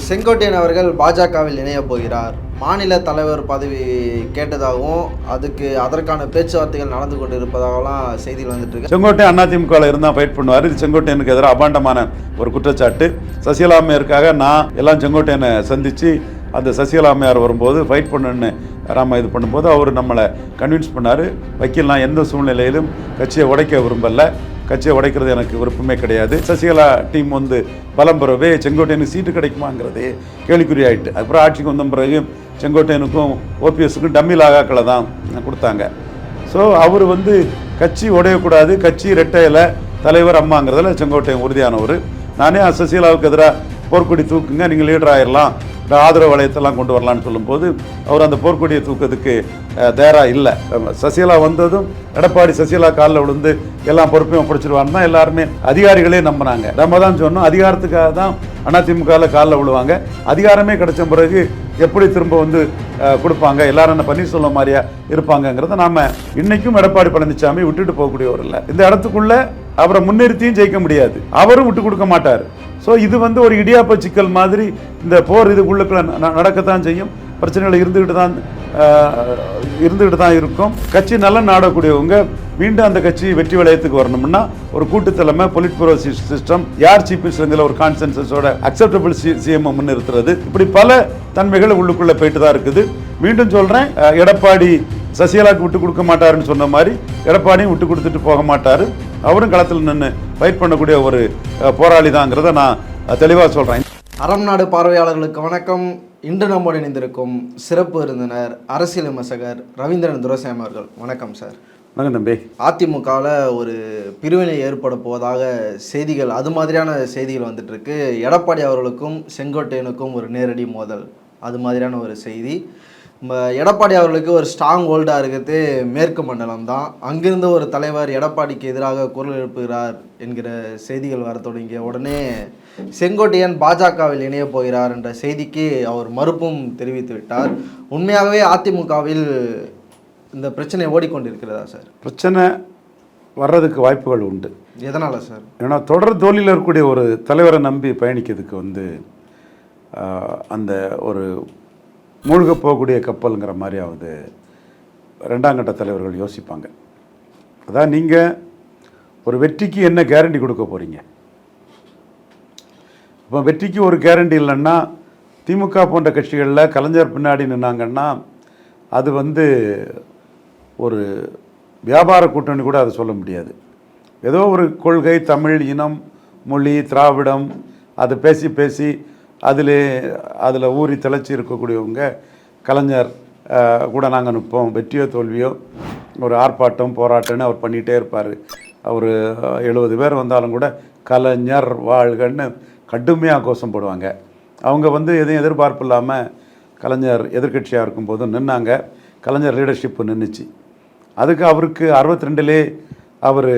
செங்கோட்டையன் அவர்கள் பாஜகவில் இணைய போகிறார். மாநில தலைவர் பதவி கேட்டதாகவும் அதுக்கு அதற்கான பேச்சுவார்த்தைகள் நடந்து கொண்டு இருப்பதாகலாம் செய்திகள் வந்துட்டு இருக்கு செங்கோட்டையன் அதிமுகவில் இருந்தால் ஃபைட் பண்ணுவார். இது செங்கோட்டையனுக்கு எதிராக அபாண்டமான ஒரு குற்றச்சாட்டு. சசிகலாமையருக்காக நான் எல்லாம் செங்கோட்டையனை சந்தித்து அந்த சசிகலாமையார் வரும்போது ஃபைட் பண்ணுன்னு ராம இது பண்ணும்போது அவர் நம்மளை கன்வின்ஸ் பண்ணார். வக்கீல் நான் எந்த சூழ்நிலையிலும் கட்சியை உடைக்க விரும்பலை. கட்சியை உடைக்கிறது எனக்கு விருப்பமே கிடையாது. சசிகலா டீம் வந்து பலம் பெறவே செங்கோட்டையனுக்கு சீட்டு கிடைக்குமாங்கிறதே கேள்விக்குறி ஆயிட்டு அப்புறம் ஆட்சிக்கு வந்த பிறகு செங்கோட்டையனுக்கும் ஓபிஎஸ்க்கும் டம்மி லாகாக்களை தான் கொடுத்தாங்க. ஸோ அவர் வந்து கட்சி உடையக்கூடாது கட்சி ரெட்டையில தலைவர் அம்மாங்கிறதுல செங்கோட்டையன் உறுதியானவர். நானே சசிகலாவுக்கு எதிராக போர்க்கொடி தூக்குங்க நீங்கள் லீடர் ஆயிடலாம் இந்த ஆதரவு வளையத்தெல்லாம் கொண்டு வரலான்னு சொல்லும்போது அவர் அந்த போர்க்கொடியை தூக்கிறதுக்கு தயாராக இல்லை. சசிகலா வந்ததும் எடப்பாடி சசிகலா காலில் விழுந்து எல்லாம் பொறுப்பையும் ஒப்படைச்சிருவாருன்னா எல்லாருமே அதிகாரிகளே நம்பினாங்க. நம்ம தான் சொன்னோம் அதிகாரத்துக்காக தான் அதிமுகவில் காலில் விழுவாங்க. அதிகாரமே கிடைச்ச பிறகு எப்படி திரும்ப வந்து கொடுப்பாங்க? எல்லாரும் என்ன பன்னீர்செல்வம் மாதிரியா இருப்பாங்கங்கிறத நாம இன்னைக்கும் எடப்பாடி பழனிசாமி விட்டுட்டு போகக்கூடியவர் இல்லை. இந்த இடத்துக்குள்ள அவரை முன்னிறுத்தியும் ஜெயிக்க முடியாது. அவரும் விட்டு கொடுக்க மாட்டார். ஸோ இது வந்து ஒரு இடியாப்ப சிக்கல் மாதிரி இந்த போர் இதுக்குள்ளுக்குள்ள நடக்கத்தான் செய்யும். பிரச்சனைகள் இருந்துக்கிட்டு தான் இருந்துக்கிட்டு தான் இருக்கும். கட்சி நல்லா நாடக்கூடியவங்க மீண்டும் அந்த கட்சி வெற்றி வளையத்துக்கு வரணும்னா ஒரு கூட்டுத்தலைமை பொலிட்புரோ சிஸ்டம் யார் சீஃப் மினிஸ்டருங்கிற ஒரு கான்சென்சஸோட அக்செப்டபிள் சிஎம் முன்னிறுத்துறது. இப்படி பல தன்மைகள் உள்ளுக்குள்ளே போயிட்டு தான் இருக்குது. மீண்டும் சொல்கிறேன் எடப்பாடி சசிகலாவுக்கு விட்டு கொடுக்க மாட்டாருன்னு சொன்ன மாதிரி எடப்பாடியும் விட்டு கொடுத்துட்டு போக மாட்டாரு. அவரும் களத்தில் நின்று ஃபைட் பண்ணக்கூடிய ஒரு போராளி தாங்கிறத நான் தெளிவாக சொல்றேன். அறம் நாடு பார்வையாளர்களுக்கு வணக்கம். இன்று நம்மோடு இணைந்திருக்கும் சிறப்பு விருந்தினர் அரசியல் விமர்சகர் ரவீந்திரன் துரைசாமி அவர்கள். வணக்கம் சார். வணக்கம் தம்பி. அதிமுகவில் ஒரு பிரிவினை ஏற்பட போவதாக செய்திகள் அது மாதிரியான செய்திகள் வந்துட்டு இருக்கு எடப்பாடி அவர்களுக்கும் செங்கோட்டையனுக்கும் ஒரு நேரடி மோதல் அது மாதிரியான ஒரு செய்தி. எடப்பாடி அவர்களுக்கு ஒரு ஸ்ட்ராங் ஹோல்டாக இருக்கிறது மேற்கு மண்டலம் தான். அங்கிருந்து ஒரு தலைவர் எடப்பாடிக்கு எதிராக குரல் எழுப்புகிறார் என்கிற செய்திகள் வர தொடங்கிய உடனே செங்கோட்டையன் பாஜகவில் இணைய போகிறார் என்ற செய்திக்கு அவர் மறுப்பும் தெரிவித்து விட்டார். உண்மையாகவே அதிமுகவில் இந்த பிரச்சனை ஓடிக்கொண்டிருக்கிறதா சார்? பிரச்சனை வர்றதுக்கு வாய்ப்புகள் உண்டு. எதனால சார்? ஏன்னா தொடர் தோல்வியில் இருக்கக்கூடிய ஒரு தலைவரை நம்பி பயணிக்கிறதுக்கு வந்து அந்த ஒரு மூழ்க போகக்கூடிய கப்பலுங்கிற மாதிரியாவது ரெண்டாம் கட்ட தலைவர்கள் யோசிப்பாங்க. அதான் நீங்கள் ஒரு வெற்றிக்கு என்ன கேரண்டி கொடுக்க போகிறீங்க இப்போ வெற்றிக்கு ஒரு கேரண்டி இல்லைன்னா திமுக போன்ற கட்சிகளில் கலைஞர் பின்னாடி நின்னாங்கன்னா அது வந்து ஒரு வியாபார கூட்டணி கூட அதை சொல்ல முடியாது. ஏதோ ஒரு கொள்கை தமிழ் இனம் மொழி திராவிடம் அதை பேசி பேசி அதில் அதில் ஊறி திளைச்சி இருக்கக்கூடியவங்க கலைஞர் கூட நாங்கள் நிற்போம். வெற்றியோ தோல்வியோ ஒரு ஆர்ப்பாட்டம் போராட்டம்னு அவர் பண்ணிகிட்டே இருப்பார். அவர் எழுபது பேர் வந்தாலும் கூட கலைஞர் வாழ்கன்னு கடுமையாக கோஷம் போடுவாங்க. அவங்க வந்து எதையும் எதிர்பார்ப்பு இல்லாமல் கலைஞர் எதிர்க்கட்சியாக இருக்கும்போதும் நின்னாங்க. கலைஞர் லீடர்ஷிப்பு நின்றுச்சு அதுக்கு அவருக்கு அறுபத்தி ரெண்டுலே அவர்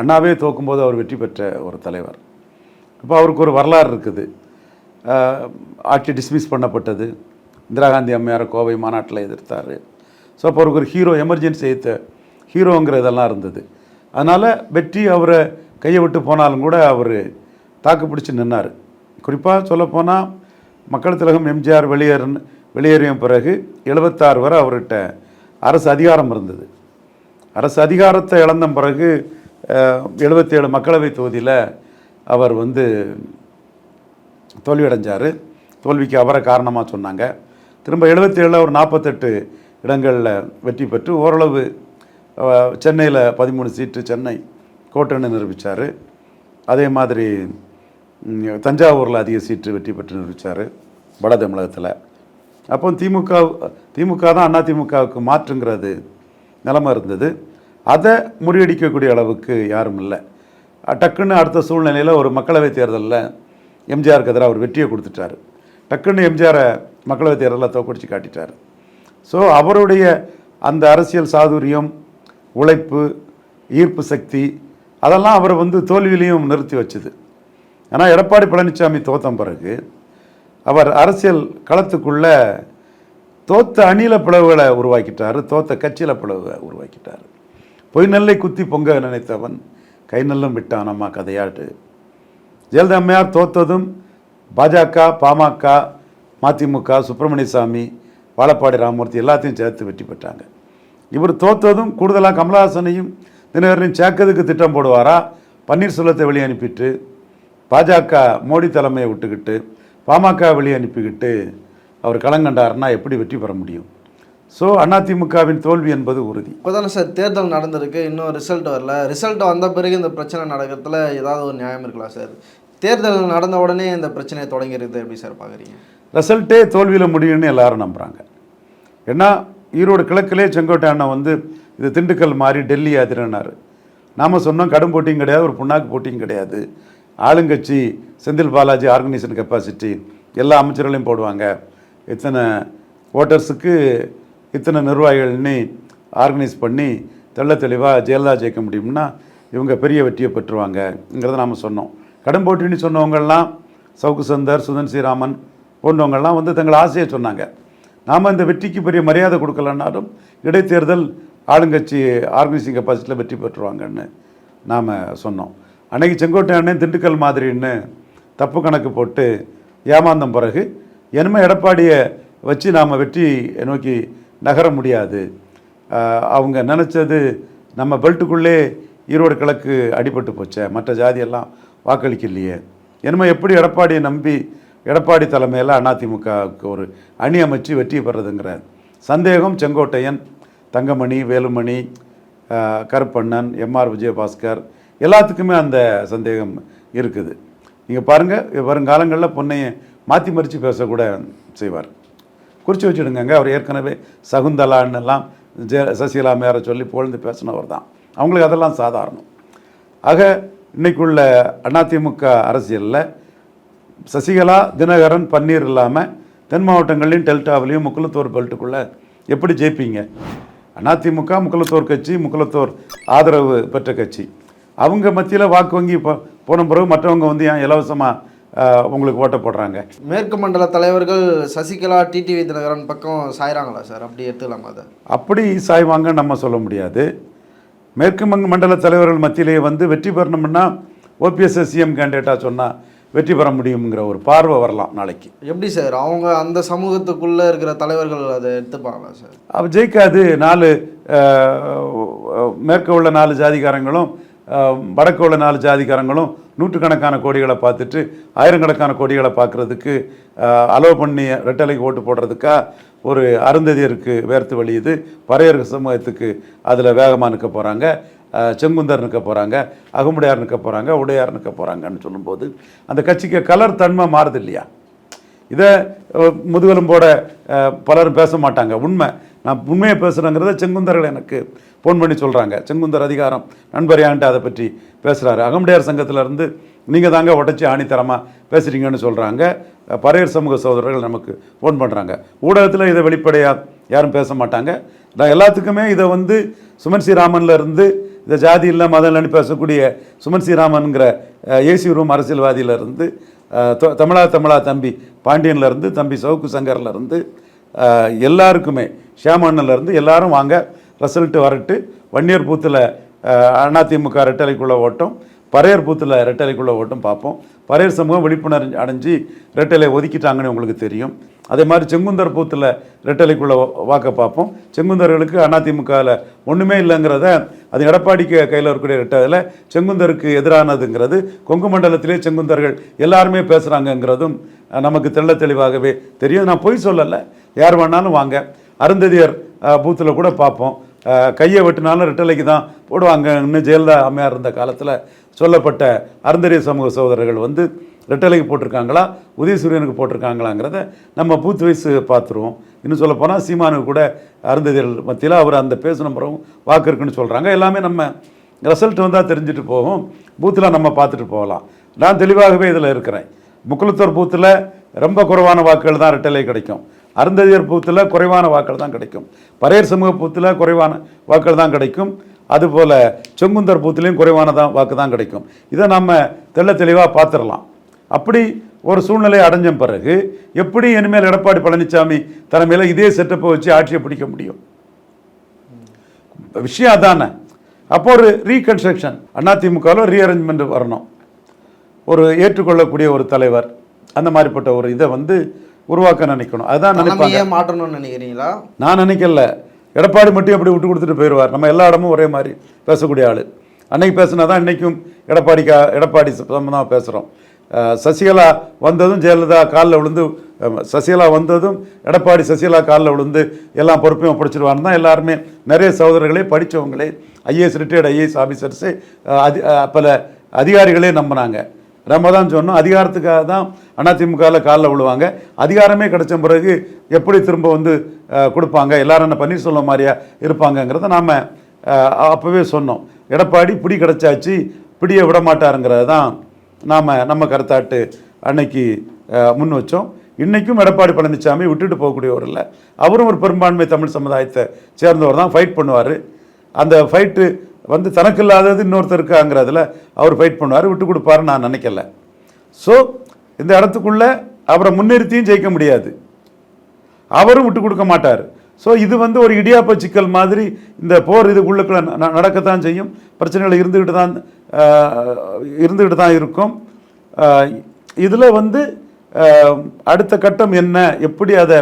அண்ணாவே தோக்கும்போது அவர் வெற்றி பெற்ற ஒரு தலைவர். இப்போ அவருக்கு ஒரு வரலாறு இருக்குது. ஆட்சி டிஸ்மிஸ் பண்ணப்பட்டது. இந்திரா காந்தி அம்மையாரை கோவை மாநாட்டில் எதிர்த்தார். ஸோ அப்போ அவருக்கு ஒரு ஹீரோ எமர்ஜென்சி ஏற்ற ஹீரோங்கிற இதெல்லாம் இருந்தது. அதனால் வெற்றி அவரை கையை விட்டு போனாலும் கூட அவர் தாக்கு பிடிச்சி நின்னார். குறிப்பாக சொல்லப்போனால் மக்கள் திலகம் எம்ஜிஆர் வெளியேறு வெளியேறிய பிறகு எழுபத்தாறு வரை அவர்கிட்ட அரசு அதிகாரம் இருந்தது. அரசு அதிகாரத்தை இழந்த பிறகு எழுபத்தேழு மக்களவை தொகுதியில் அவர் வந்து தோல்வியடைஞ்சார். தோல்விக்கு அவரை காரணமாக சொன்னாங்க. திரும்ப எழுபத்தேழில் ஒரு நாற்பத்தெட்டு இடங்களில் வெற்றி பெற்று ஓரளவு சென்னையில் பதிமூணு சீட்டு சென்னை கோட்டைன்னு நிரூபித்தார் அதே மாதிரி தஞ்சாவூரில் அதிக சீட்டு வெற்றி பெற்று நிரூபித்தார் வட தமிழகத்தில். அப்போ திமுக திமுக தான் அண்ணா திமுகவுக்கு மாற்றுங்கிறது நிலமை இருந்தது. அதை முறியடிக்கக்கூடிய அளவுக்கு யாரும் இல்லை. டக்குன்னு அடுத்த சூழ்நிலையில் ஒரு மக்களவைத் தேர்தலில் எம்ஜிஆருக்கு எதிராக அவர் வெற்றியை கொடுத்துட்டாரு. டக்குன்னு எம்ஜிஆரை மக்களவை தேர்தலில் தோக்கடிச்சு காட்டிட்டார். ஸோ அவருடைய அந்த அரசியல் சாதுரியம் உழைப்பு ஈர்ப்பு சக்தி அதெல்லாம் அவரை வந்து தோல்வியிலையும் நிறுத்தி வச்சுது. ஆனால் எடப்பாடி பழனிசாமி தோத்த பிறகு அவர் அரசியல் களத்துக்குள்ளே தோத்த அணில பிளவுகளை உருவாக்கிட்டார் தோத்த கட்சியில் பிளவை உருவாக்கிட்டார். பொய் நெல்லை குத்தி பொங்க நினைத்தவன் கை நெல்லும் விட்டான் அம்மா கதையாட்டு. ஜெயலலிதா அம்மையார் தோத்ததும் பாஜக பாமக மதிமுக சுப்பிரமணிய சாமி வாழப்பாடி ராமமூர்த்தி எல்லாத்தையும் சேர்த்து வெற்றி பெற்றாங்க. இவர் தோத்ததும் கூடுதலாக கமலஹாசனையும் தினகரனையும் சேர்க்கறதுக்கு திட்டம் போடுவாரா? பன்னீர்செல்வத்தை வெளியே அனுப்பிட்டு பாஜக மோடி தலைமையை விட்டுக்கிட்டு பாமக வெளியே அனுப்பிக்கிட்டு அவர் களங்கண்டாருன்னா எப்படி வெற்றி பெற முடியும்? ஸோ அதிமுகவின் தோல்வி என்பது உறுதி. இப்போதானே சார் தேர்தல் நடந்திருக்கு இன்னும் ரிசல்ட் வரல. ரிசல்ட் வந்த பிறகு இந்த பிரச்சனை நடக்கிறதுல ஏதாவது ஒரு நியாயம் இருக்கலாம் சார்? தேர்தல் நடந்த உடனே இந்த பிரச்சனையை தொடங்கிடுது எப்படி சார் பார்க்குறீங்க? ரிசல்ட்டே தோல்வியில் முடியும்னு எல்லாரும் நம்புகிறாங்க ஏன்னா ஈரோடு கிழக்கிலே செங்கோட்டை அண்ணன் வந்து இது திண்டுக்கல் மாதிரி டெல்லி ஆதிரனார் நாம் சொன்னோம் கடும் போட்டியும் கிடையாது ஒரு புண்ணாக்கு போட்டியும் கிடையாது. ஆளுங்கட்சி செந்தில் பாலாஜி ஆர்கனைசேஷன் கெப்பாசிட்டி எல்லா அமைச்சர்களையும் போடுவாங்க. இத்தனை ஓட்டர்ஸுக்கு இத்தனை நிர்வாகிகள்னு ஆர்கனைஸ் பண்ணி தெள்ள தெளிவாக ஜெயலலிதா ஜெயிக்க முடியும்னா இவங்க பெரிய வெற்றியை பெற்றுவாங்கங்கிறத நாம் சொன்னோம். கடும் போட்டின்னு சொன்னவங்கள்லாம் சவுக்கு சந்தர் சுதன் ஸ்ரீராமன் போன்றவங்கள்லாம் வந்து தங்கள் ஆசையை சொன்னாங்க. நாம் இந்த வெற்றிக்கு பெரிய மரியாதை கொடுக்கலன்னாலும் இடைத்தேர்தல் ஆளுங்கட்சி ஆர்கனைசிங் கெப்பாசிட்டியில் வெற்றி பெற்றுவாங்கன்னு நாம் சொன்னோம். அன்னைக்கு செங்கோட்டை அண்ணன் திண்டுக்கல் மாதிரின்னு தப்பு கணக்கு போட்டு ஏமாந்தம் பிறகு என்னமே எடப்பாடியை வச்சு நாம் வெற்றி நோக்கி நகர முடியாது. அவங்க நினச்சது நம்ம பெல்ட்டுக்குள்ளே ஈரோடு கிழக்கு அடிபட்டு போச்சே மற்ற ஜாதியெல்லாம் வாக்களிக்கலையே. என்னமோ எப்படி எடப்பாடியை நம்பி எடப்பாடி தலைமையில் அதிமுகவுக்கு ஒரு அணி அமைச்சு வெற்றி பெறதுங்கிற சந்தேகம் செங்கோட்டையன் தங்கமணி வேலுமணி கருப்பண்ணன் எம்ஆர் விஜயபாஸ்கர் எல்லாத்துக்குமே அந்த சந்தேகம் இருக்குது. நீங்கள் பாருங்கள் வருங்காலங்களில் பொண்ணையை மாற்றி மறித்து பேசக்கூட செய்வார். குறித்து வச்சுடுங்க அவர் ஏற்கனவே சகுந்தலான்னெல்லாம் ஜெய சசிகலா மேரை சொல்லி புகழ்ந்து பேசினவர் தான். அவங்களுக்கு அதெல்லாம் சாதாரணம். ஆக இன்னைக்குள்ள அதிமுக அரசியலில் சசிகலா தினகரன் பன்னீர் இல்லாமல் தென் மாவட்டங்கள்லையும் டெல்டாவிலையும் முக்குளத்தூர் பெல்ட்டுக்குள்ளே எப்படி ஜெயிப்பீங்க? அதிமுக முக்குளத்தூர் கட்சி முக்குளத்தூர் ஆதரவு பெற்ற கட்சி. அவங்க மத்தியில் வாக்கு வங்கி போன பிறகு மற்றவங்க வந்து ஏன் இலவசமாக உங்களுக்கு ஓட்ட போடுறாங்க? மேற்கு மண்டல தலைவர்கள் சசிகலா டிடிவி தினகரன் பக்கம் சாயறாங்களா சார்? அப்படி எடுத்துக்கலாமா அதை? அப்படி சாய்வாங்க நம்ம சொல்ல முடியாது. மேற்கு மங்க மண்டல தலைவர்கள் மத்தியிலேயே வந்து வெற்றி பெறணும்னா ஓபிஎஸ் சிஎம் கேண்டிடேட்டாக சொன்னால் வெற்றி பெற முடியுங்கிற ஒரு பார்வை வரலாம் நாளைக்கு. எப்படி சார்? அவங்க அந்த சமூகத்துக்குள்ளே இருக்கிற தலைவர்கள் அதை எடுத்துப்பாங்களா சார்? அவ ஜெயிக்காது. நாலு மேற்க உள்ள நாலு ஜாதிகாரங்களும் வடக்கு உள்ள நாலு ஜாதிகாரங்களும் நூற்றுக்கணக்கான கோடிகளை பார்த்துட்டு ஆயிரக்கணக்கான கோடிகளை பார்க்குறதுக்கு அலோவ் பண்ணி ரெட்டலைக்கு ஓட்டு போடுறதுக்கா ஒரு அருந்ததியருக்கு வேர்த்து வழியுது பறையர் சமூகத்துக்கு அதில் வேகமாக நிற்க போகிறாங்க செங்குந்தர் நிற்க போகிறாங்க அகமுடையார் நிற்க போகிறாங்க உடையார் நிற்க போகிறாங்கன்னு சொல்லும்போது அந்த கட்சிக்கு கலர் தன்மை மாறுது இல்லையா? இதை முதுகெலும்போட பலரும் பேச மாட்டாங்க. உண்மை. நான் உண்மையை பேசுகிறேங்கிறத செங்குந்தர்கள் எனக்கு ஃபோன் பண்ணி சொல்கிறாங்க செங்குந்தர் அதிகாரம் நண்பர் யான்ட்டு அதை பற்றி பேசுகிறாரு அகமுடையார் சங்கத்திலேருந்து நீங்கள் தாங்க உடச்சி ஆணித்தரமாக பேசுகிறீங்கன்னு சொல்கிறாங்க பறையர் சமூக சகோதரர்கள் நமக்கு ஃபோன் பண்ணுறாங்க ஊடகத்தில் இதை வெளிப்படையாக யாரும் பேச மாட்டாங்க. நான் எல்லாத்துக்குமே இதை வந்து சுமன் ஸ்ரீராமன்ல இருந்து இந்த ஜாதி இல்லை மதம் இல்லைன்னு பேசக்கூடிய சுமன் ஸ்ரீராமனுங்கிற ஏசி ரூம் அரசியல்வாதியிலிருந்து தமிழா தமிழா தம்பி பாண்டியன்லேருந்து தம்பி சவுக்கு சங்கர்லேருந்து எல்லாருக்குமே ஷியாமண்ணன்ல இருந்து எல்லாரும் வாங்க ரிசல்ட் வரட்டு வன்னியர் பூத்தில் அதிமுக ரெட்டலைக்குள்ள ஓட்டம் பறையர் பூத்தில் ரெட்டலைக்குள்ளே ஓட்டும் பார்ப்போம். பறையர் சமூகம் விழிப்புணர்வு அடைஞ்சு ரெட்டலை ஒதுக்கிட்டாங்கன்னு உங்களுக்கு தெரியும். அதே மாதிரி செங்குந்தர் பூத்தில் ரெட்டலைக்குள்ளே வாக்க பார்ப்போம். செங்குந்தர்களுக்கு அதிமுகவில் ஒன்றுமே இல்லைங்கிறத அது எடப்பாடிக்கு கையில் இருக்கக்கூடிய ரெட்டதில் செங்குந்தருக்கு எதிரானதுங்கிறது கொங்கு மண்டலத்திலே செங்குந்தர்கள் எல்லாருமே பேசுகிறாங்கங்கிறதும் நமக்கு தெள்ள தெளிவாகவே தெரியும். நான் பொய் சொல்லலை. யார் வேணாலும் வாங்க. அருந்ததியர் பூத்தில் கூட பார்ப்போம். கையை வெட்டினாலும் ரெட்டலைக்கு தான் போடுவாங்கன்னு ஜெயலலிதா அம்மையார் இருந்த காலத்தில் சொல்லப்பட்ட அருந்தரிய சமூக சகோதரர்கள் வந்து ரெட்டலைக்கு போட்டிருக்காங்களா உதயசூரியனுக்கு போட்டிருக்காங்களாங்கிறத நம்ம பூத்து வயசு பார்த்துருவோம். இன்னும் சொல்லப்போனால் சீமானுக்கு கூட அருந்ததியர் மத்தியில் அவர் அந்த பேசின பிறகு வாக்கு இருக்குன்னு சொல்கிறாங்க எல்லாமே நம்ம ரிசல்ட் வந்தால் தெரிஞ்சுட்டு போகும். பூத்தில் நம்ம பார்த்துட்டு போகலாம். நான் தெளிவாகவே இதில் இருக்கிறேன். முக்குளத்தூர் பூத்தில் ரொம்ப குறைவான வாக்குகள் தான் ரெட்டலை கிடைக்கும். அருந்ததியர் பூத்தில் குறைவான வாக்குகள் தான் கிடைக்கும். பரையர் சமூக பூத்தில் குறைவான வாக்குகள் தான் கிடைக்கும். அதுபோல் செங்குந்தர் பூத்துலேயும் குறைவான தான் வாக்கு தான் கிடைக்கும். இதை நம்ம தெள்ள தெளிவாக பார்த்துடலாம். அப்படி ஒரு சூழ்நிலை அடைஞ்ச பிறகு எப்படி இனிமேல் எடப்பாடி பழனிசாமி தலைமையில் இதே செட்டப்பை வச்சு ஆட்சியை பிடிக்க முடியும்? விஷயம் அதானே. அப்போ ஒரு ரீகன்ஸ்ட்ரக்ஷன் அதிமுகவில் ரீஅரேஞ்ச்மெண்ட் வரணும். ஒரு ஏற்றுக்கொள்ளக்கூடிய ஒரு தலைவர் அந்த மாதிரிப்பட்ட ஒரு இதை வந்து உருவாக்க நினைக்கணும். அதுதான் நினைப்பாங்க. மாற்றணும்னு நினைக்கிறீங்களா? நான் நினைக்கல. எடப்பாடி மட்டும் அப்படி விட்டு கொடுத்துட்டு போயிடுவார்? நம்ம எல்லா இடமும் ஒரே மாதிரி பேசக்கூடிய ஆள். அன்னைக்கு பேசினா தான் இன்றைக்கும் எடப்பாடிக்கா எடப்பாடி சம்பந்தமாக பேசுகிறோம் சசிகலா வந்ததும் ஜெயலலிதா காலில் விழுந்து சசிகலா வந்ததும் எடப்பாடி சசிகலா காலில் விழுந்து எல்லாம் பொறுப்பையும் பிடிச்சிருவான்னு தான் எல்லாருமே நிறைய சகோதரர்களே படித்தவங்களே ஐஏஎஸ் ரிட்டையர்டு ஐஏஎஸ் ஆஃபீஸர்ஸு அதி பல அதிகாரிகளே நம்பினாங்க. நம்ம தான் சொன்னோம் அதிகாரத்துக்காக தான் அதிமுகவில் காலில் விழுவாங்க. அதிகாரமே கிடைச்ச பிறகு எப்படி திரும்ப வந்து கொடுப்பாங்க? எல்லாரும் என்ன பன்னீர்செல்வம் மாதிரியா இருப்பாங்கங்கிறத நாம் அப்போவே சொன்னோம். எடப்பாடி பிடி கிடைச்சாச்சு பிடியை விட மாட்டாருங்கிறது தான் நாம் நம்ம கருத்தாட்டு அன்னைக்கு முன் வச்சோம். இன்றைக்கும் எடப்பாடி பழனிசாமி விட்டுட்டு போகக்கூடியவர் இல்லை. அவரும் ஒரு பெரும்பான்மை தமிழ் சமுதாயத்தை சேர்ந்தவர் தான். ஃபைட் பண்ணுவார். அந்த ஃபைட்டு வந்து தனக்கு இல்லாதது இன்னொருத்தருக்காங்கிறதுல அவர் ஃபைட் பண்ணுவார் விட்டு கொடுப்பாருன்னு நான் நினைக்கல. ஸோ இந்த இடத்துக்குள்ள அவரை முன்னிறுத்தியும் ஜெயிக்க முடியாது. அவரும் விட்டு கொடுக்க மாட்டார். ஸோ இது வந்து ஒரு இடியாப்ப சிக்கல் மாதிரி இந்த போர் இதுக்குள்ளே ந- நடக்கத்தான் செய்யும். பிரச்சனைகள் இருந்துக்கிட்டு தான் ஆஹ், இருந்துக்கிட்டு தான் இருக்கும். இதில் வந்து ஆஹ், அடுத்த கட்டம் என்ன எப்படி அதை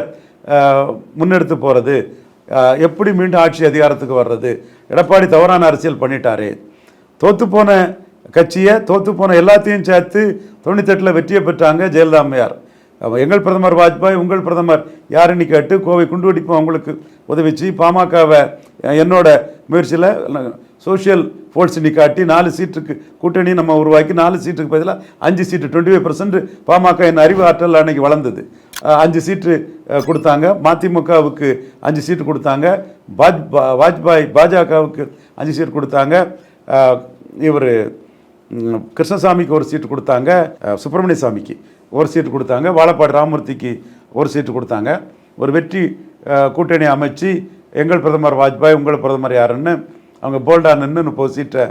ஆஹ், முன்னெடுத்து போகிறது எப்படி மீண்டும் ஆட்சி அதிகாரத்துக்கு வர்றது? எடப்பாடி தவறான அரசியல் பண்ணிட்டாரே. தோத்து போன கட்சியை தோத்து போன எல்லாத்தையும் சேர்த்து தொண்ணூத்தெட்டில் வெற்றியை பெற்றாங்க ஜெயலலிதா அம்மையார் எங்கள் பிரதமர் வாஜ்பாய் உங்கள் பிரதமர் யாருன்னு கேட்டு கோவை குண்டு வெடிப்பு அவங்களுக்கு உதவிச்சு பாமகவை என்னோட முயற்சியில் சோஷியல் ஃபோர்ஸ் காட்டி நாலு சீட்டுக்கு கூட்டணி நம்ம உருவாக்கி நாலு சீட்டுக்கு பதிலாக அஞ்சு seat twenty five percent PMK என் அறிவு ஆற்றல் அன்னைக்கு வளர்ந்தது. அஞ்சு சீட்டு கொடுத்தாங்க. மதிமுகவுக்கு அஞ்சு சீட்டு கொடுத்தாங்க. பாஜ் வாஜ்பாய் பாஜகவுக்கு அஞ்சு சீட்டு கொடுத்தாங்க. இவர் கிருஷ்ணசாமிக்கு ஒரு சீட்டு கொடுத்தாங்க. சுப்பிரமணிய சாமிக்கு ஒரு சீட்டு கொடுத்தாங்க. வாழப்பாடி ராமமூர்த்திக்கு ஒரு சீட்டு கொடுத்தாங்க. ஒரு வெற்றி கூட்டணி அமைச்சு எங்கள் பிரதமர் வாஜ்பாய் உங்கள் பிரதமர் யாருன்னு அவங்க போல்டா நின்று முப்பது சீட்டை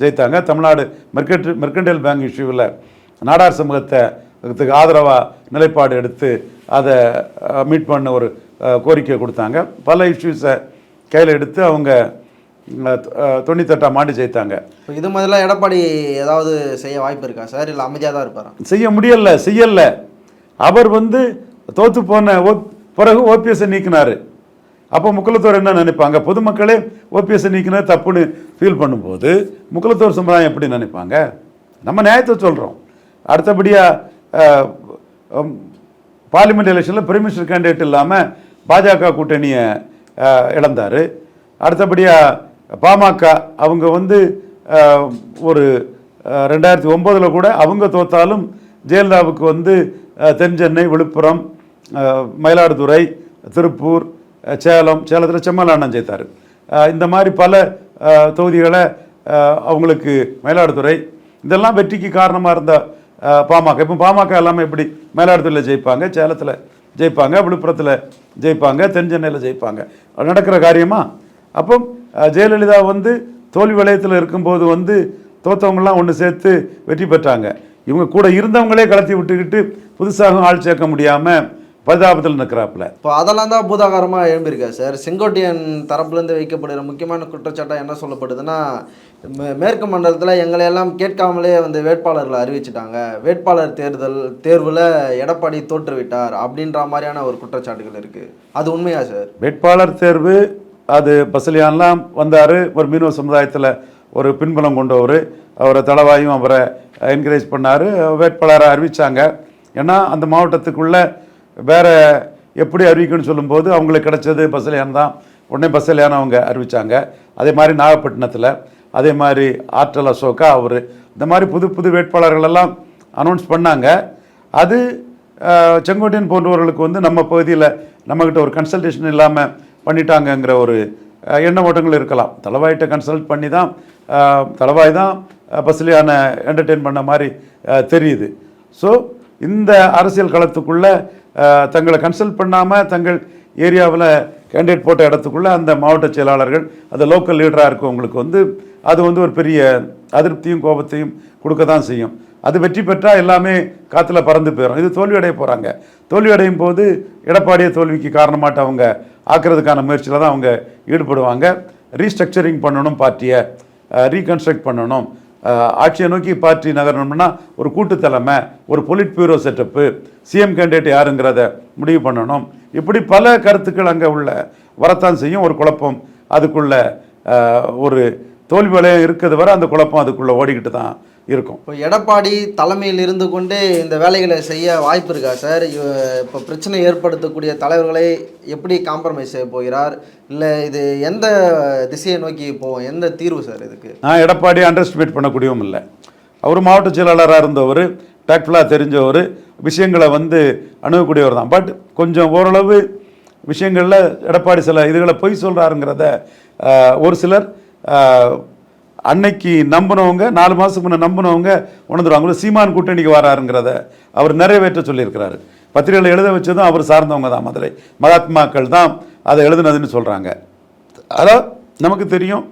ஜெயித்தாங்க. தமிழ்நாடு மெர்கட் மெர்கண்டைல் பேங்க் இஷ்யூவில் நாடார் சமூகத்தை அதுக்கு ஆதரவாக நிலைப்பாடு எடுத்து அதை மீட் பண்ண ஒரு கோரிக்கை கொடுத்தாங்க. பல இஷ்யூஸை கையில் எடுத்து அவங்க தொண்ணூத்தெட்டாம் ஆண்டு ஜெயித்தாங்க. இது மாதிரிலாம் எடப்பாடி ஏதாவது செய்ய வாய்ப்பு இருக்கா சார்? இல்லை அமைதியாக தான் இருப்பாரா? செய்ய முடியல செய்யல. அவர் வந்து தோத்து போன ஓ பிறகு ஓபிஎஸ்ஸை நீக்கினாரு. அப்போ முக்குலத்தோர் என்ன நினைப்பாங்க? பொதுமக்களே ஓபிஎஸ்ஸை நீக்கினா தப்புன்னு ஃபீல் பண்ணும்போது முக்குலத்தோர் சமுதாயம் எப்படி நினைப்பாங்க? நம்ம நியாயத்தை சொல்கிறோம் அடுத்தபடியாக பார்லிமெண்ட் எலெக்ஷனில் பிரைமினிஸ்டர் கேண்டிடேட் இல்லாமல் பாஜக கூட்டணியை இழந்தார். அடுத்தபடியாக பாமக அவங்க வந்து ஒரு ரெண்டாயிரத்தி ஒம்போதில் கூட அவங்க தோத்தாலும் ஜெயலலிதாவுக்கு வந்து தென் சென்னை விழுப்புரம் மயிலாடுதுறை திருப்பூர் சேலம் சேலத்தில் செம்மலாண்ணன் ஜெயித்தார். இந்த மாதிரி பல தொகுதிகளை அவங்களுக்கு மயிலாடுதுறை இதெல்லாம் வெற்றிக்கு காரணமாக இருந்த பாமக. இப்போ பாமக எல்லாமே எப்படி மயிலாடுதுறையில் ஜெயிப்பாங்க சேலத்தில் ஜெயிப்பாங்க விழுப்புரத்தில் ஜெயிப்பாங்க தென் சென்னையில் ஜெயிப்பாங்க. நடக்கிற காரியமா? அப்போ ஜெயலலிதா வந்து தோல்வி வளையத்தில் இருக்கும்போது வந்து தோத்தவங்கலாம் ஒன்று சேர்த்து வெற்றி பெற்றாங்க. இவங்க கூட இருந்தவங்களே கலத்தி விட்டுக்கிட்டு புதுசாக ஆள் சேர்க்க முடியாமல் பரிதாபத்தில் நிற்கிறாப்புல. இப்போ அதெல்லாம் தான் பூதாகாரமாக எழும்பியிருக்கா சார்? செங்கோட்டையன் தரப்புலேருந்து வைக்கப்படுகிற முக்கியமான குற்றச்சாட்டாக என்ன சொல்லப்படுதுன்னா மேற்கு மண்டலத்தில் எங்களை எல்லாம் கேட்காமலே வந்து வேட்பாளர்களை அறிவிச்சிட்டாங்க. வேட்பாளர் தேர்தல் தேர்வில் எடப்பாடி தோற்றுவிட்டார் அப்படின்ற மாதிரியான ஒரு குற்றச்சாட்டுகள் இருக்குது அது உண்மையா சார்? வேட்பாளர் தேர்வு அது பசலியான்லாம் வந்தார். ஒரு மீனவ சமுதாயத்தில் ஒரு பின்புலம் கொண்டவர். அவரை தளவாயும் அவரை என்கரேஜ் பண்ணார். வேட்பாளரை அறிவிச்சாங்க. ஏன்னா அந்த மாவட்டத்துக்குள்ள வேறு எப்படி அறிவிக்கணும்னு சொல்லும்போது அவங்களுக்கு கிடைச்சது பசலியான் தான். உடனே பசலியான் அவங்க அறிவிச்சாங்க. அதே மாதிரி நாகப்பட்டினத்தில் அதே மாதிரி ஆற்றல் அசோகா அவர் இந்த மாதிரி புது புது வேட்பாளர்கள் எல்லாம் அனௌன்ஸ் பண்ணாங்க. அது செங்கோட்டையன் போன்றவர்களுக்கு வந்து நம்ம பகுதியில் நம்மக்கிட்ட ஒரு கன்சல்டேஷன் இல்லாமல் பண்ணிட்டாங்கங்கிற ஒரு எண்ண ஓட்டங்கள் இருக்கலாம். தலைவாயிட்ட கன்சல்ட் பண்ணி தான் தலைவாய் தான் பஸ்லியான என்டர்டெயின் பண்ண மாதிரி தெரியுது. ஸோ இந்த அரசியல் களத்துக்குள்ளே தங்களை கன்சல்ட் பண்ணாமல் தங்கள் ஏரியாவில் கேண்டிடேட் போட்ட இடத்துக்குள்ளே அந்த மாவட்ட செயலாளர்கள் அந்த லோக்கல் லீடராக இருக்கவங்களுக்கு வந்து அது வந்து ஒரு பெரிய அதிருப்தியும் கோபத்தையும் கொடுக்க தான் செய்யும். அது வெற்றி பெற்றால் எல்லாமே காற்றுல பறந்து போயிடும் இது தோல்வி அடைய போகிறாங்க தோல்வி அடையும் போது எடப்பாடிய தோல்விக்கு காரணமாட்ட அவங்க ஆக்குறதுக்கான முயற்சியில் தான் அவங்க ஈடுபடுவாங்க. ரீஸ்ட்ரக்சரிங் பண்ணணும் பார்ட்டியை. ரீகன்ஸ்ட்ரக்ட் பண்ணணும். ஆட்சியை நோக்கி பார்ட்டி நகரணும்னா ஒரு கூட்டு தலைமை ஒரு polit bureau setup CM candidate யாருங்கிறத முடிவு பண்ணணும். இப்படி பல கருத்துக்கள் அங்கே உள்ள வரத்தான் செய்யும். ஒரு குழப்பம் அதுக்குள்ள ஒரு தோல்வி வளையம் இருக்கிறது வரை அந்த குழப்பம் அதுக்குள்ள ஓடிக்கிட்டு தான் இருக்கும். இப்போ எடப்பாடி தலைமையில் இருந்து கொண்டே இந்த வேலைகளை செய்ய வாய்ப்பு இருக்கா சார்? இப்போ பிரச்சனை ஏற்படுத்தக்கூடிய தலைவர்களை எப்படி காம்ப்ரமைஸ் செய்ய போகிறார்? இல்லை இது எந்த திசையை நோக்கி போவோம் எந்த தீர்வு சார் இதுக்கு? நான் எடப்பாடி அண்டர் எஸ்டிமேட் பண்ணக்கூடியவும் இல்லை. அவர் மாவட்ட செயலாளராக இருந்தவர். டேக்ட்ஃபுல்லாக தெரிஞ்சவர் விஷயங்களை வந்து அணுகக்கூடியவர் தான். பட் கொஞ்சம் ஓரளவு விஷயங்களில் எடப்பாடி சில இதுகளை பொய் சொல்கிறாருங்கிறத ஒரு சிலர் அன்னைக்கு நம்பினவங்க நாலு மாதத்துக்கு முன்னே நம்பினவங்க உணர்ந்துருவாங்க. சீமான் கூட்டணிக்கு வராருங்கிறத அவர் நிறைவேற்ற சொல்லியிருக்கிறாரு. பத்திரிகையில் எழுத வச்சதும் அவர் சார்ந்தவங்க தான் மதுரை. மகாத்மாக்கள் தான் அதை எழுதுனதுன்னு சொல்கிறாங்க அதான் நமக்கு தெரியும்.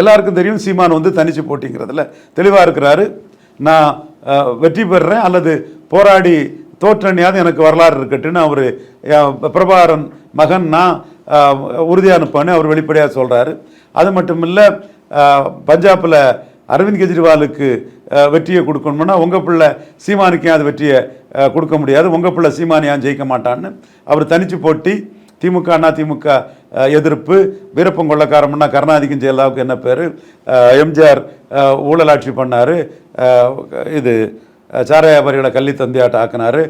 எல்லாருக்கும் தெரியும் சீமான் வந்து தனிச்சு போட்டிங்கிறதுல தெளிவாக இருக்கிறாரு. நான் வெற்றி பெறுறேன் அல்லது போராடி தோற்றணியாவது எனக்கு வரலாறு இருக்கட்டுன்னு அவர் பிரபாகரன் மகன் நான் உறுதியாக அனுப்பான்னு அவர் வெளிப்படையாக சொல்கிறாரு அது மட்டும் இல்லை பஞ்சாபில் அரவிந்த் கெஜ்ரிவாலுக்கு வெற்றியை கொடுக்கணும்னா உங்கள் பிள்ளை சீமானுக்கு ஏன் அது வெற்றியை கொடுக்க முடியாது? உங்கள் பிள்ளை சீமான் ஜெயிக்க மாட்டான்னு அவர் தனிச்சு போட்டி திமுக அண்ணா திமுக எதிர்ப்பு வீரப்பன் கொள்ளக்காரம்னா கருணாநிதிக்கும் ஜெயலலிதாவுக்கு என்ன பேர்? எம்ஜிஆர் ஊழலாட்சி பண்ணார். இது சாராய வியாபாரிகளை கள்ளி தந்தையாட்ட ஆக்கினார்.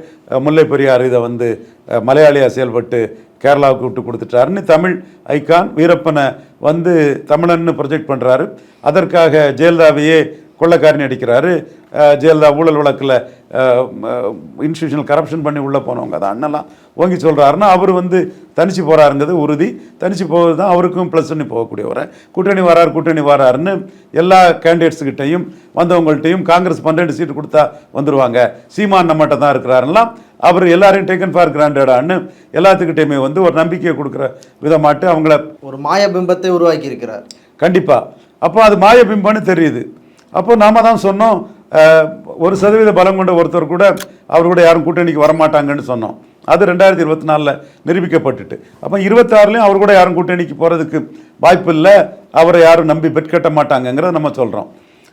முல்லை பெரியார் இதை வந்து மலையாளியாக மலையாளியா செயல்பட்டு கேரளாவுக்கு விட்டு கொடுத்துட்டாருன்னு தமிழ் ஐகான் வீரப்பனை வந்து தமிழன்னு ப்ரொஜெக்ட் பண்ணுறாரு அதற்காக ஜெயலலிதாவையே கொள்ளக்காரனி அடிக்கிறாரு. ஜெயலலிதா ஊழல் வழக்கில் இன்ஸ்டியூஷனல் கரப்ஷன் பண்ணி உள்ளே போனவங்க அதை அண்ணெல்லாம் ஓங்கி சொல்கிறாருன்னா அவர் வந்து தனிச்சு போகிறாருங்கிறது உறுதி. தனிச்சு போகிறது தான் அவருக்கும் ப்ளஸ் பண்ணி போகக்கூடியவர். கூட்டணி வரார் கூட்டணி வராருன்னு எல்லா கேண்டிடேட்ஸுக்கிட்டையும் வந்தவங்கள்ட்டையும் காங்கிரஸ் பன்னெண்டு சீட்டு கொடுத்தா வந்துருவாங்க. சீமான் நம்மகிட்ட தான் இருக்கிறாருலாம் அவர் எல்லாரையும் டேக்கன் ஃபார் கிராண்டடான்னு எல்லாத்துக்கிட்டையுமே வந்து ஒரு நம்பிக்கையை கொடுக்குற விதமாட்டு அவங்கள ஒரு மாய பிம்பத்தை உருவாக்கி இருக்கிறார் கண்டிப்பாக அப்போ அது மாயபிம்பம்னு தெரியுது. அப்போ நாம தான் சொன்னோம் ஒரு சதவீத பலம் கொண்ட ஒருத்தர் கூட அவர் கூட யாரும் கூட்டணிக்கு வரமாட்டாங்கன்னு சொன்னோம். அது ரெண்டாயிரத்தி இருபத்தி நாலில் நிரூபிக்கப்பட்டுட்டு. அப்போ இருபத்தாறுலையும் அவர் கூட யாரும் கூட்டணிக்கு போகிறதுக்கு வாய்ப்பு இல்லை அவரை யாரும் நம்பி பெட்கட்ட மாட்டாங்கங்கிறத நம்ம சொல்கிறோம்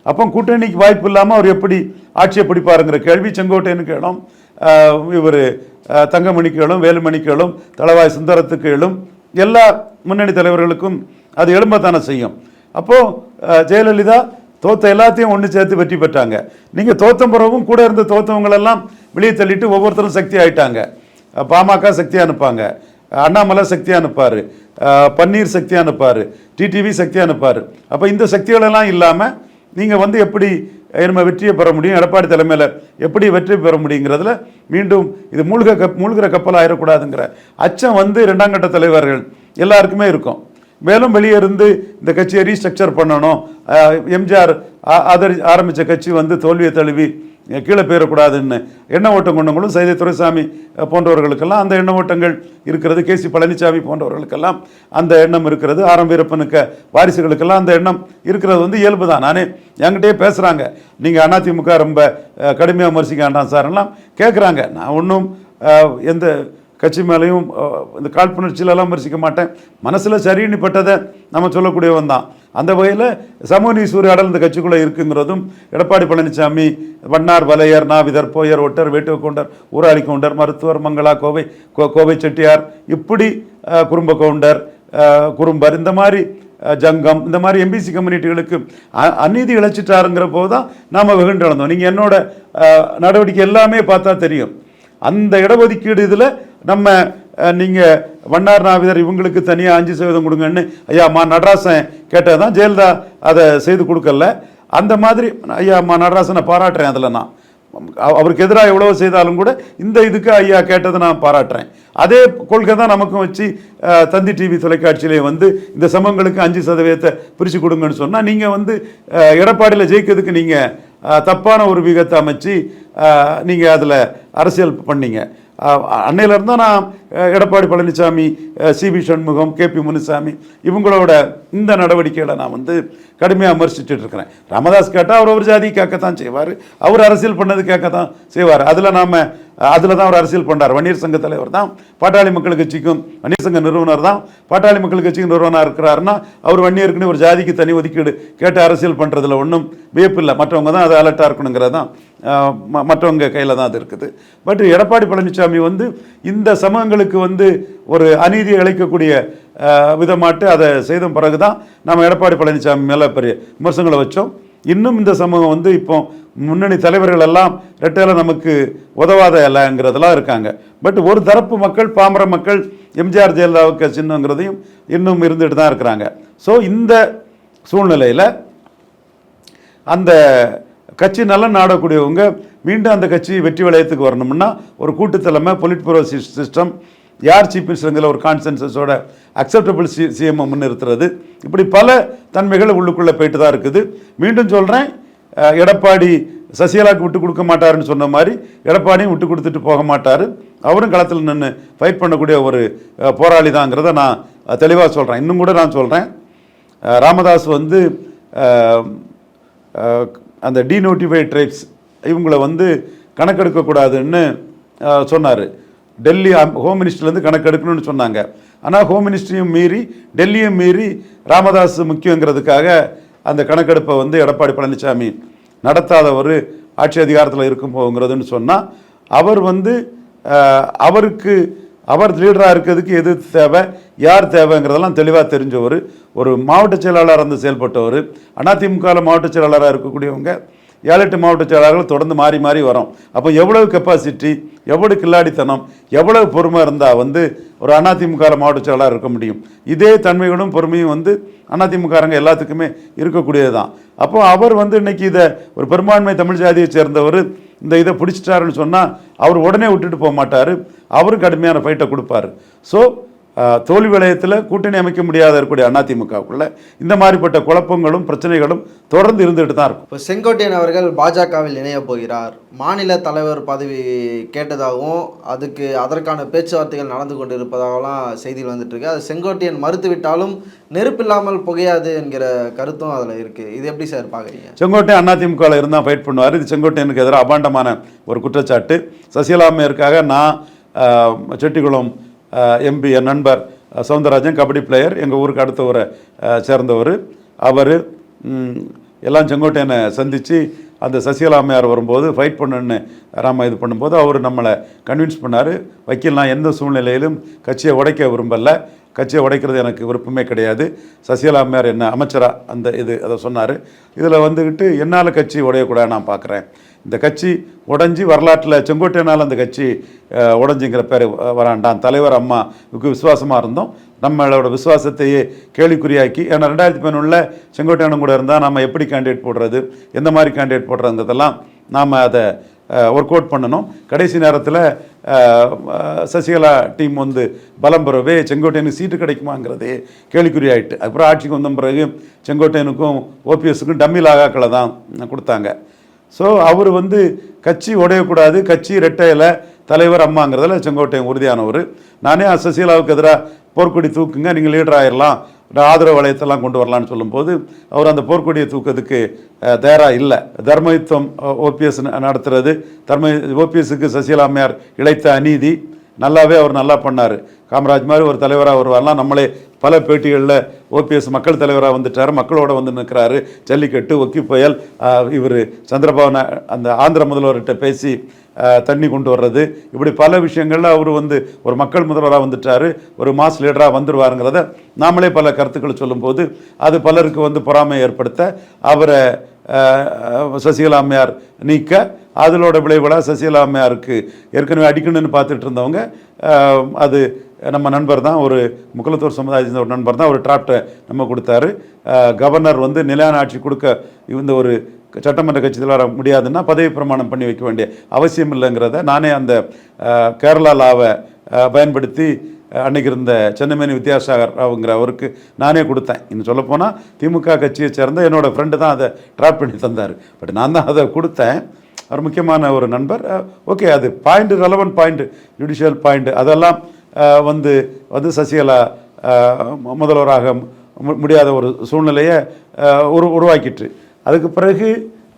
அப்போ கூட்டணிக்கு வாய்ப்பு இல்லாமல் அவர் எப்படி ஆட்சியை பிடிப்பாருங்கிற கேள்வி செங்கோட்டையனுக்கு இடம் இவர் தங்கமணிக்கு எழும் வேலுமணிக்கு எழும் தளவாய் சுந்தரத்துக்கு எழும் எல்லா முன்னணி தலைவர்களுக்கும் அது எழும்பத்தானே செய்யும். அப்போது ஜெயலலிதா தோத்த எல்லாத்தையும் ஒன்று சேர்த்து வெற்றி பெற்றாங்க. நீங்கள் தோத்த பிறகும் கூட இருந்த தோத்தவங்களெல்லாம் வெளியே தள்ளிட்டு ஒவ்வொருத்தரும் சக்தி ஆயிட்டாங்க. பாமக சக்தியாக அனுப்பாங்க. அண்ணாமலை சக்தியாக அனுப்பார். பன்னீர் சக்தியாக அனுப்பார். டிடிவி சக்தியாக அனுப்பார். அப்போ இந்த சக்திகளெல்லாம் இல்லாமல் நீங்கள் வந்து எப்படி நம்ம வெற்றியை பெற முடியும் எடப்பாடி தலைமையில் எப்படி வெற்றி பெற முடியுங்கிறதுல மீண்டும் இது மூழ்க கப் மூழ்கிற கப்பல் ஆயிடக்கூடாதுங்கிற அச்சம் வந்து இரண்டாம் கட்ட தலைவர்கள் எல்லாருக்குமே இருக்கும். மேலும் வெளியே இருந்து இந்த கட்சியை ரீஸ்ட்ரக்சர் பண்ணணும் எம்ஜிஆர் அதர் ஆதரி ஆரம்பித்த கட்சி வந்து தோல்வியை தழுவி கீழே போயிடக்கூடாதுன்னு எண்ண ஓட்டம் கொண்டவங்களும் சைதை துரைசாமி போன்றவர்களுக்கெல்லாம் அந்த எண்ண ஓட்டங்கள் இருக்கிறது. கே சி பழனிசாமி போன்றவர்களுக்கெல்லாம் அந்த எண்ணம் இருக்கிறது. ஆரம் வீரப்பனுக்கு வாரிசுகளுக்கெல்லாம் அந்த எண்ணம் இருக்கிறது வந்து இயல்பு தான். நானே என்கிட்டயே பேசுகிறாங்க நீங்கள் அதிமுக ரொம்ப கடுமையாக விமர்சிக்க வேண்டாம் சார்லாம் கேட்குறாங்க நான் ஒன்றும் எந்த கட்சி மேலேயும் இந்த காழ்ப்புணர்ச்சியிலலாம் விமர்சிக்க மாட்டேன். மனசில் சரின்னு பட்டதை நம்ம சொல்லக்கூடியவன் தான். அந்த வகையில் சமூக நீதி சூறையாடல் இந்த கட்சிக்குள்ளே இருக்குங்கிறதும் எடப்பாடி பழனிசாமி வண்ணார் வலையர் நாவிதர் போயர் ஒட்டர் வேட்டுவ கவுண்டர் ஊராளி கவுண்டர் மருத்துவர் மங்களா கோவை கோ- கோவை செட்டியார் இப்படி குறும்ப கவுண்டர் குறும்பர் இந்த மாதிரி ஜங்கம் இந்த மாதிரி எம்பிசி கம்யூனிட்டிகளுக்கு அ- அநீதி இழைச்சிட்டாருங்கிற போது தான் நாம் வெகுண்டு இழந்தோம் நீங்கள் என்னோட நடவடிக்கை எல்லாமே பார்த்தா தெரியும். அந்த இடஒதுக்கீடு இதில் நம்ம நீங்கள் வண்ணார் நாவிதர் இவங்களுக்கு தனியாக அஞ்சு சதவீதம் கொடுங்கன்னு ஐயா மா நடராசன் கேட்டது தான் ஜெயலலிதா அதை செய்து கொடுக்கல. அந்த மாதிரி ஐயா மா நடராசனை பாராட்டுறேன் அதில் நான். அவருக்கு எதிராக எவ்வளோ செய்தாலும் கூட இந்த இதுக்கு ஐயா கேட்டதை நான் பாராட்டுறேன். அதே கொள்கை தான் நமக்கும் வச்சு தந்தி டிவி தொலைக்காட்சியிலே வந்து இந்த சமங்களுக்கு அஞ்சு சதவீதத்தை பிரித்து கொடுங்கன்னு சொன்னால் நீங்கள் வந்து எடப்பாடியில் ஜெயிக்கிறதுக்கு நீங்கள் தப்பான ஒரு விகத்தை அமைச்சு நீங்கள் அதில் அரசியல் பண்ணீங்க. அன்னையிலேருந்து நான் Edappadi Palaniswami C P Shanmugam K P Munusamy இவங்களோட இந்த நடவடிக்கைகளை நான் வந்து கடுமையாக விமர்சிச்சுட்டு இருக்கிறேன். ராமதாஸ் கேட்டால் அவர் ஒரு ஜாதி கேட்கத்தான் செய்வார். அவர் அரசியல் பண்ணது கேட்கத்தான் செய்வார். அதில் நாம் அதில் தான் அவர் அரசியல் பண்ணார் வன்னியர் சங்க தலைவர் தான் பாட்டாளி மக்கள் கட்சிக்கும் வன்னியர் சங்க நிறுவனர் தான் பாட்டாளி மக்கள் கட்சிக்கும் நிறுவனர் இருக்கிறாருன்னா அவர் வன்னியருக்குன்னு ஒரு ஜாதிக்கு தனி ஒதுக்கீடு கேட்டு அரசியல் பண்ணுறதுல ஒன்றும் வியப்பு இல்லை மற்றவங்க தான் அது அலர்ட்டாக இருக்கணுங்கிறது தான் மற்றவங்க கையில் தான் அது இருக்குது. பட் எடப்பாடி பழனிசாமி வந்து இந்த சமூகங்களுக்கு வந்து ஒரு அநீதி இழைக்கக்கூடிய விதமாட்டு அதை செய்த பிறகு தான் நம்ம எடப்பாடி பழனிசாமி மேலே பெரிய விமர்சனங்களை வச்சோம். இன்னும் இந்த சமூகம் வந்து இப்போ முன்னணி தலைவர்கள் எல்லாம் ரெட்டையில் நமக்கு உதவாத இல்லைங்கிறதெல்லாம் இருக்காங்க. பட் ஒரு தரப்பு மக்கள் பாமர மக்கள் எம்ஜிஆர் ஜெயலலிதாவுக்கு சின்னங்கிறதையும் இன்னும் இருந்துட்டு தான் இருக்கிறாங்க. ஸோ இந்த சூழ்நிலையில் அந்த கட்சி நல்லா நாடக்கூடியவங்க மீண்டும் அந்த கட்சி வெற்றி வளையத்துக்கு வரணும்னா ஒரு கூட்டுத்தலைமை பொலிட் சிஸ்டம் யார் சீஃப் மினிஸ்டருங்கிற ஒரு கான்சென்சஸோட அக்செப்டபிள் சி சிஎம்ஐ முன்னிறுத்துறது. இப்படி பல தன்மைகள் உள்ளுக்குள்ளே போயிட்டு தான் இருக்குது. மீண்டும் சொல்கிறேன் எடப்பாடி சசிகலாவுக்கு விட்டு கொடுக்க மாட்டாருன்னு சொன்ன மாதிரி எடப்பாடியும் விட்டு கொடுத்துட்டு போக மாட்டார். அவரும் களத்தில் நின்று ஃபைட் பண்ணக்கூடிய ஒரு போராளி தாங்கிறத நான் தெளிவாக சொல்கிறேன் இன்னும் கூட நான் சொல்கிறேன் ராமதாஸ் வந்து அந்த டீநோட்டிஃபைட் ட்ரைப்ஸ் இவங்களை வந்து கணக்கெடுக்கக்கூடாதுன்னு சொன்னார். டெல்லி ஹோம் மினிஸ்டர்லேருந்து கணக்கெடுக்கணும்னு சொன்னாங்க. ஆனால் ஹோம் மினிஸ்டரையும் மீறி டெல்லியும் மீறி ராமதாஸ் முக்கியங்கிறதுக்காக அந்த கணக்கெடுப்பை வந்து எடப்பாடி பழனிசாமி நடத்தாத ஒரு ஆட்சி அதிகாரத்தில் இருக்கும் போங்கிறதுன்னு சொன்னால் அவர் வந்து அவருக்கு அவர் லீடராக இருக்கிறதுக்கு எது தேவை யார் தேவைங்கிறதெல்லாம் தெளிவாக தெரிஞ்சவர் ஒரு மாவட்ட செயலாளராக இருந்து செயல்பட்டவர். அதிமுகவில் மாவட்ட செயலாளராக இருக்கக்கூடியவங்க ஏழு எட்டு மாவட்ட செயலாளர்கள் தொடர்ந்து மாறி மாறி வரோம். அப்போ எவ்வளவு கெப்பாசிட்டி எவ்வளவு கில்லாடித்தனம் எவ்வளவு பொறுமை இருந்தால் வந்து ஒரு அதிமுக மாவட்ட செயலாளர் இருக்க முடியும். இதே தன்மைகளும் பொறுமையும் வந்து அதிமுகரங்க எல்லாத்துக்குமே இருக்கக்கூடியது தான் அப்போ அவர் வந்து இன்னைக்கு இதை ஒரு பெரும்பான்மை தமிழ் ஜாதியை சேர்ந்தவர் இந்த இதை பிடிச்சிட்டாருன்னு சொன்னால் அவர் உடனே விட்டுட்டு போக மாட்டார். அவரும் கடுமையான ஃபைட்டை கொடுப்பாரு. ஸோ தோல்வி வளையத்தில் கூட்டணி அமைக்க முடியாத இருக்கக்கூடிய அதிமுகவுக்குள்ள இந்த மாதிரிப்பட்ட குழப்பங்களும் பிரச்சனைகளும் தொடர்ந்து இருந்துகிட்டு தான் இருக்கும். இப்போ செங்கோட்டையன் அவர்கள் பாஜகவில் இணைய போகிறார். மாநில தலைவர் பதவி கேட்டதாகவும் அதுக்கு அதற்கான பேச்சுவார்த்தைகள் நடந்து கொண்டு இருப்பதாகலாம் செய்திகள் வந்துட்டு இருக்கு அது செங்கோட்டையன் மறுத்துவிட்டாலும் நெருப்பில்லாமல் புகையாது என்கிற கருத்தும் அதில் இருக்கு. இது எப்படி சார் பார்க்குறீங்க? செங்கோட்டையன் அதிமுகவில் இருந்தால் ஃபைட் பண்ணுவார். இது செங்கோட்டையனுக்கு எதிராக அபாண்டமான ஒரு குற்றச்சாட்டு. சசிகலா அம்மையருக்காக நான் ஆஹ், செட்டிகுளம் எம்பி என் நண்பர் சவுந்தரராஜன் கபடி பிளேயர் எங்கள் ஊருக்கு அடுத்த ஊரை சேர்ந்தவர். அவர் எல்லாம் செங்கோட்டையனை சந்தித்து அந்த சசிகலா அம்மையார் வரும்போது ஃபைட் பண்ணுன்னு ராம இது பண்ணும்போது அவர் நம்மளை கன்வின்ஸ் பண்ணார். வக்கீல் நான் எந்த சூழ்நிலையிலும் கட்சியை உடைக்க விரும்பல. கட்சியை உடைக்கிறது எனக்கு விருப்பமே கிடையாது. சசிகலா அம்மையார் என்ன அமைச்சரா அந்த இது அதை சொன்னார். இதில் வந்துக்கிட்டு என்னால் கட்சி உடையக்கூடாது நான் பார்க்குறேன் இந்த கட்சி உடஞ்சி வரலாற்றில் செங்கோட்டையனால் அந்த கட்சி உடஞ்சிங்கிற பேர் வராண்டான் தலைவர் அம்மாவுக்கு விசுவாசமாக இருந்தோம். நம்மளோட விசுவாசத்தையே கேள்விக்குறியாக்கி ஏன்னா ரெண்டாயிரத்தி பதினொன்றில் செங்கோட்டையனும் கூட இருந்தால் நம்ம எப்படி கேண்டிடேட் போடுறது எந்த மாதிரி கேண்டிடேட் போடுறதுங்கிறதெல்லாம் நாம் அதை ஒர்க் அவுட் பண்ணணும். கடைசி நேரத்தில் சசிகலா டீம் வந்து பலம் பெறவே செங்கோட்டையனுக்கு சீட்டு கிடைக்குமாங்கிறதே கேள்விக்குறியாயிட்டு அப்புறம் ஆட்சிக்கு வந்த பிறகு செங்கோட்டையனுக்கும் ஓபிஎஸ்க்கும் டம்மி லாகாக்களை தான் கொடுத்தாங்க. ஸோ அவர் வந்து கட்சி உடையக்கூடாது கட்சி ரெட்டையில தலைவர் அம்மாங்கிறதுல செங்கோட்டையன் உறுதியானவர். நானே சசிகலாவுக்கு எதிராக போர்க்கொடி தூக்குங்க நீங்கள் லீடர் ஆயிடலாம் ஆதரவு வளையத்தெல்லாம் கொண்டு வரலான்னு சொல்லும்போது அவர் அந்த போர்க்கொடியை தூக்கிறதுக்கு தயாராக இல்லை. தர்மயுத்தம் ஓபிஎஸ் நடத்துறது தர்ம ஓபிஎஸ்க்கு சசிகலா அம்மையார் இழைத்த அநீதி நல்லாவே அவர் நல்லா பண்ணார். காமராஜ் மாதிரி ஒரு தலைவராக வருவார்லாம் நம்மளே பல பேட்டிகளில் ஓபிஎஸ் மக்கள் தலைவராக வந்துட்டார் மக்களோட வந்து நிற்கிறாரு ஜல்லிக்கட்டு ஒக்கி புயல் இவர் சந்திரபாபு அந்த ஆந்திர முதல்வர்கிட்ட பேசி தண்ணி கொண்டு வர்றது. இப்படி பல விஷயங்களில் அவர் வந்து ஒரு மக்கள் முதல்வராக வந்துட்டார் ஒரு மாஸ் லீடராக வந்துடுவாருங்கிறத நாமளே பல கருத்துக்களை சொல்லும்போது அது பலருக்கு வந்து பொறாமை ஏற்படுத்த அவரை சசிகலா அம்மையார் நீக்க அதிலோட விளைவுகளாக சசிகலா அம்மையாருக்கு ஏற்கனவே அடிக்கணும்னு பார்த்துட்டு இருந்தவங்க அது நம்ம நண்பர் தான் ஒரு முக்குலத்தூர் சமுதாயத்தை ஒரு நண்பர் தான் ஒரு டிராப்டை நம்ம கொடுத்தாரு. கவர்னர் வந்து நிலையான ஆட்சி கொடுக்க இந்த ஒரு சட்டமன்ற கட்சியில் வர முடியாதுன்னா பதவி பிரமாணம் பண்ணி வைக்க வேண்டிய அவசியம் இல்லைங்கிறத நானே அந்த கேரளா லாவை பயன்படுத்தி ஆஹ், அன்னைக்கு இருந்த சென்னமேனி வித்யாசாகர் ராவுங்கிற அவருக்கு நானே கொடுத்தேன். இன்னும் சொல்லப்போனால் திமுக கட்சியை சேர்ந்த என்னோடய ஃப்ரெண்டு தான் அதை ட்ராப் பண்ணி தந்தார். பட் நான் தான் அதை கொடுத்தேன். ஒரு முக்கியமான ஒரு நண்பர். ஓகே அது point relevant point judicial point அதெல்லாம் வந்து வந்து சசிகலா முதல்வராக மு- முடியாத ஒரு சூழ்நிலையை உரு உருவாக்கிட்டு அதுக்கு பிறகு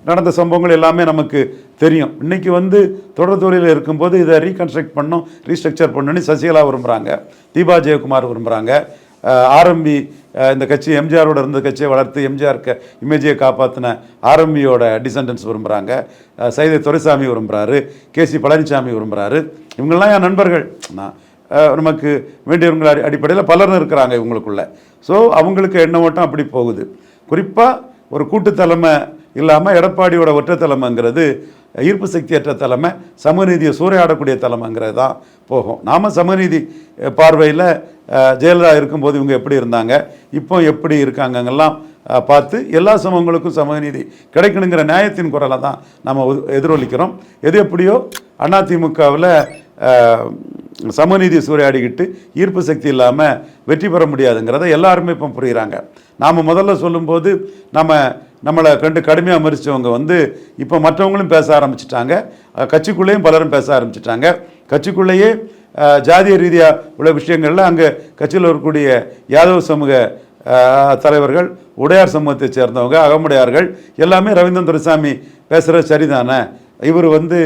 நடந்த சம்பவங்கள் எல்லாமே நமக்கு தெரியும். இன்னைக்கு வந்து தொடர் தொழிலில் இருக்கும்போது இதை ரீகன்ஸ்ட்ரக்ட் பண்ணணும் ரீஸ்ட்ரக்சர் பண்ணணும்னு சசிகலா விரும்புகிறாங்க தீபா ஜெயக்குமார் விரும்புகிறாங்க ஆரம்பி இந்த கட்சி எம்ஜிஆரோட இருந்த கட்சியை வளர்த்து எம்ஜிஆருக்கு இமேஜியை காப்பாற்றின ஆரம்பியோட டிசெண்டன்ஸ் விரும்புகிறாங்க சைதை துரைசாமி விரும்புகிறாரு கே சி பழனிசாமி விரும்புகிறாரு இவங்கெல்லாம் என் நண்பர்கள்? நான் நமக்கு வேண்டியவங்கள அடி அடிப்படையில் பலரும் இருக்கிறாங்க இவங்களுக்குள்ள. ஸோ அவங்களுக்கு எண்ண ஓட்டம் அப்படி போகுது. குறிப்பாக ஒரு கூட்டு தலைமை இல்லாமல் எடப்பாடியோட ஒற்றை தலைமைங்கிறது ஈர்ப்பு சக்தியற்ற தலைமை சமநீதியை சூறையாடக்கூடிய தலைமைங்கிறது தான் போகும். நாம் சமநீதி பார்வையில் ஜெயலலிதா இருக்கும்போது இவங்க எப்படி இருந்தாங்க இப்போ எப்படி இருக்காங்கங்கெல்லாம் பார்த்து எல்லா சமூகங்களுக்கும் சமநீதி கிடைக்கணுங்கிற நியாயத்தின் குரலை தான் நம்ம எதிரொலிக்கிறோம். எது எப்படியோ அதிமுகவில் சமநீதி சூறையாடிக்கிட்டு ஈர்ப்பு சக்தி இல்லாமல் வெற்றி பெற முடியாதுங்கிறத எல்லாருமே இப்போ புரிகிறாங்க நாம் முதல்ல சொல்லும்போது நம்ம நம்மளை கண்டு கடுமையாக மறிச்சவங்க வந்து இப்போ மற்றவங்களும் பேச ஆரம்பிச்சிட்டாங்க. கட்சிக்குள்ளேயும் பலரும் பேச ஆரம்பிச்சிட்டாங்க. கட்சிக்குள்ளேயே ஜாதிய ரீதியாக உள்ள விஷயங்களில் அங்கே கட்சியில் இருக்கக்கூடிய யாதவ சமூக தலைவர்கள் உடையார் சமூகத்தை சேர்ந்தவங்க அகமுடையார்கள் எல்லாமே ரவீந்திரன் துரைசாமி பேசுகிறது சரிதானே? இவர் வந்து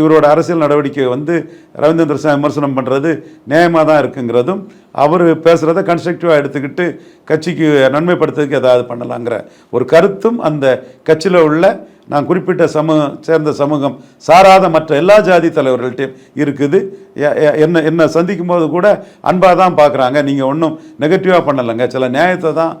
இவரோட அரசியல் நடவடிக்கை வந்து ரவீந்திரன் துரைசாமி விமர்சனம் பண்ணுறது நியாயமாக தான் இருக்குங்கிறதும் அவர் பேசுகிறத கன்ஸ்ட்ரக்டிவாக எடுத்துக்கிட்டு கட்சிக்கு நன்மைப்படுத்துறதுக்கு ஏதாவது பண்ணலாங்கிற ஒரு கருத்தும் அந்த கட்சியில் உள்ள நான் குறிப்பிட்ட சமூகம் சேர்ந்த சமூகம் சாராத மற்ற எல்லா ஜாதி தலைவர்கள்ட்டையும் இருக்குது. என்ன என்ன சந்திக்கும் போது கூட அன்பாக தான் பார்க்குறாங்க நீங்கள் ஒன்றும் நெகட்டிவாக பண்ணலைங்க. சில நியாயத்தை தான்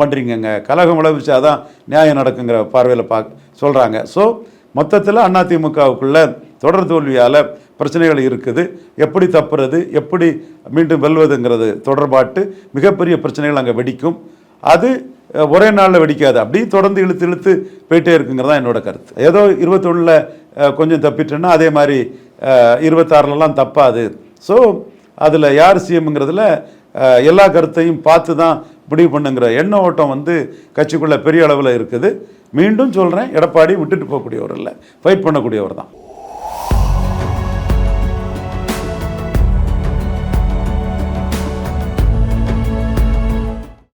பண்ணுறீங்கங்க கலகம் விளைவிச்சா தான் நியாயம் நடக்குங்கிற பார்வையில் பார்க்க சொல்கிறாங்க ஸோ மொத்தத்தில் அதிமுகவுக்குள்ள தொடர் தோல்வியால் பிரச்சனைகள் இருக்குது. எப்படி தப்புறது எப்படி மீண்டும் வெல்வதுங்கிறது தொடர்பாட்டு மிகப்பெரிய பிரச்சனைகள் அங்கே வெடிக்கும். அது ஒரே நாளில் வெடிக்காது. அப்படியே தொடர்ந்து இழுத்து இழுத்து போயிட்டே இருக்குங்கிறது தான் என்னோட கருத்து. ஏதோ இருபத்தொன்னில் கொஞ்சம் தப்பிட்டேன்னா அதே மாதிரி இருபத்தாறுலலாம் தப்பாது. ஸோ அதில் யார் சிஎம்ங்கிறதுல எல்லா கருத்தையும் பார்த்து தான் முடிவு பண்ணுங்கிற எண்ண ஓட்டம் வந்து கட்சிக்குள்ளே பெரிய அளவில் இருக்குது. மீண்டும் சொல்கிறேன் எடப்பாடி விட்டுட்டு போகக்கூடியவர் இல்லை ஃபைட் பண்ணக்கூடியவர் தான்.